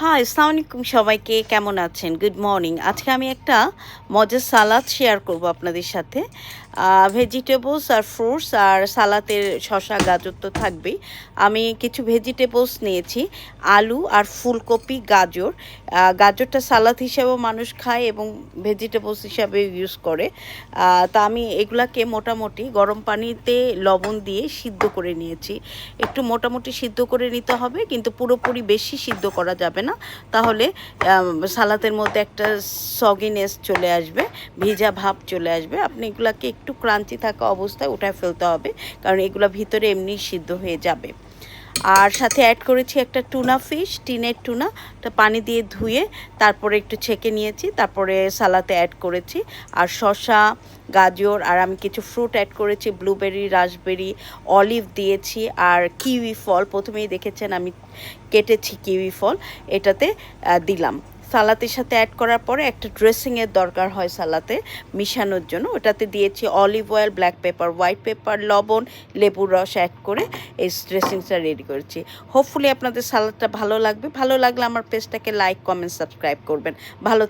High আসসালামু আলাইকুম সবাইকে। কেমন আছেন? গুড মর্নিং আজকে আমি একটা মজার সালাদ শেয়ার করব আপনাদের সাথে। ভেজিটেবলস আর ফ্রুটস আর সালাতের শশা গাজর তো থাকবেই। আমি কিছু ভেজিটেবলস নিয়েছি, আলু আর ফুলকপি, গাজর। গাজরটা সালাদ হিসেবেও মানুষ খায় এবং ভেজিটেবলস হিসাবে ইউজ করে। তা আমি এগুলাকে মোটামুটি গরম পানিতে লবণ দিয়ে সিদ্ধ করে নিয়েছি। একটু মোটামুটি সিদ্ধ করে নিতে হবে, কিন্তু পুরোপুরি বেশি সিদ্ধ করা যাবে না। তাহলে আম, সালাতের মধ্যে একটা সগিনেস চলে আসবে ভিজা ভাব চলে আসবে। আপনি এগুলাকে একটু ক্রাঞ্চি থাকা অবস্থায় উঠায় ফেলতে হবে কারণ এগুলো ভিতরে এমনি সিদ্ধ হয়ে যাবে। আর সাথে অ্যাড করেছি একটা টুনা ফিশ টিনের টুনা পানি দিয়ে ধুয়ে তারপরে একটু ছেঁকে নিয়েছি, তারপরে সালাতে অ্যাড করেছি। আর শসা, গাজর, আর আমি কিছু ফ্রুট অ্যাড করেছি ব্লুবেরি রাসবেরি অলিভ দিয়েছি, আর কিউই ফল, প্রথমেই দেখেছেন আমি কেটেছি কিউই ফল, এটাতে দিলাম। সালাতের সাথে অ্যাড করার পরে একটা ড্রেসিংয়ের দরকার হয় সালাতে, মিশানোর জন্য। ওটাতে দিয়েছি olive oil black pepper white pepper লবণ, লেবুর রস অ্যাড করে এই ড্রেসিংসটা রেডি করেছি। হোপফুলি আপনাদের সালাদটা ভালো লাগবে। ভালো লাগলে আমার পেজটাকে লাইক কমেন্ট সাবস্ক্রাইব করবেন। ভালো